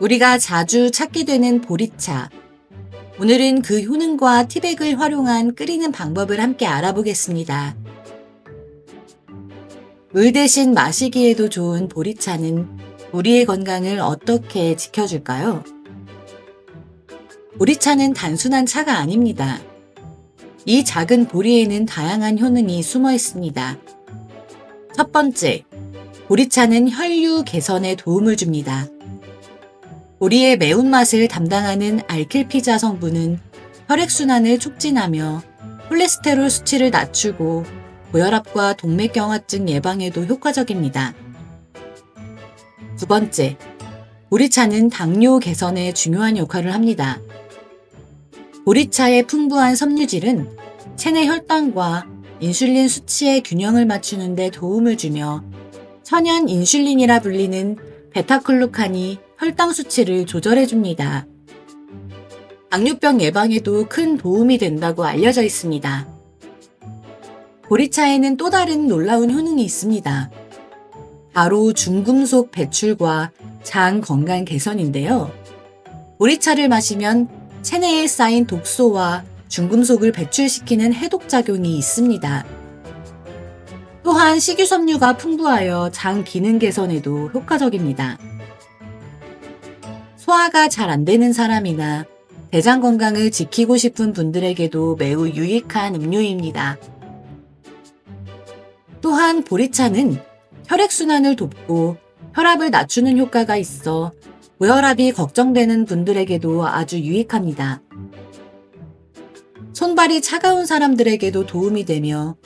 우리가 자주 찾게 되는 보리차. 오늘은 그 효능과 티백을 활용한 끓이는 방법을 함께 알아보겠습니다. 물 대신 마시기에도 좋은 보리차는 우리의 건강을 어떻게 지켜줄까요? 보리차는 단순한 차가 아닙니다. 이 작은 보리에는 다양한 효능이 숨어 있습니다. 첫 번째, 보리차는 혈류 개선에 도움을 줍니다. 보리의 매운맛을 담당하는 알킬피자 성분은 혈액순환을 촉진하며 콜레스테롤 수치를 낮추고 고혈압과 동맥경화증 예방에도 효과적입니다. 두 번째, 보리차는 당뇨 개선에 중요한 역할을 합니다. 보리차의 풍부한 섬유질은 체내 혈당과 인슐린 수치의 균형을 맞추는 데 도움을 주며 천연 인슐린이라 불리는 베타클루칸이 혈당 수치를 조절해 줍니다. 당뇨병 예방에도 큰 도움이 된다고 알려져 있습니다. 보리차에는 또 다른 놀라운 효능이 있습니다. 바로 중금속 배출과 장 건강 개선인데요. 보리차를 마시면 체내에 쌓인 독소와 중금속을 배출시키는 해독작용이 있습니다. 또한 식이섬유가 풍부하여 장 기능 개선에도 효과적입니다. 소화가 잘 안 되는 사람이나 대장 건강을 지키고 싶은 분들에게도 매우 유익한 음료입니다. 또한 보리차는 혈액순환을 돕고 혈압을 낮추는 효과가 있어 고혈압이 걱정되는 분들에게도 아주 유익합니다. 손발이 차가운 사람들에게도 도움이 되며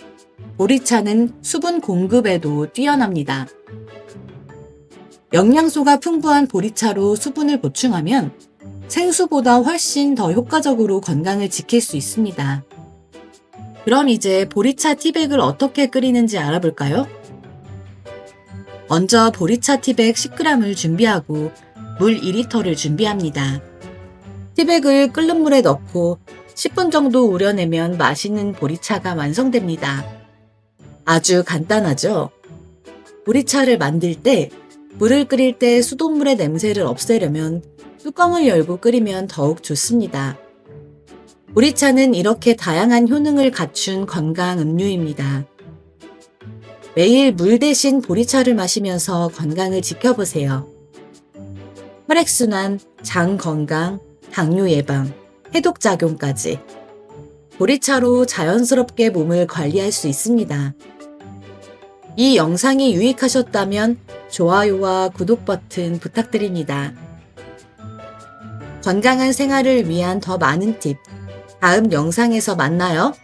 보리차는 수분 공급에도 뛰어납니다. 영양소가 풍부한 보리차로 수분을 보충하면 생수보다 훨씬 더 효과적으로 건강을 지킬 수 있습니다. 그럼 이제 보리차 티백을 어떻게 끓이는지 알아볼까요? 먼저 보리차 티백 10g을 준비하고 물 2리터를 준비합니다. 티백을 끓는 물에 넣고 10분 정도 우려내면 맛있는 보리차가 완성됩니다. 아주 간단하죠? 보리차를 만들 때 물을 끓일 때 수돗물의 냄새를 없애려면 뚜껑을 열고 끓이면 더욱 좋습니다. 보리차는 이렇게 다양한 효능을 갖춘 건강 음료입니다. 매일 물 대신 보리차를 마시면서 건강을 지켜보세요. 혈액순환, 장 건강, 당뇨 예방, 해독작용까지. 보리차로 자연스럽게 몸을 관리할 수 있습니다. 이 영상이 유익하셨다면 좋아요와 구독 버튼 부탁드립니다. 건강한 생활을 위한 더 많은 팁, 다음 영상에서 만나요.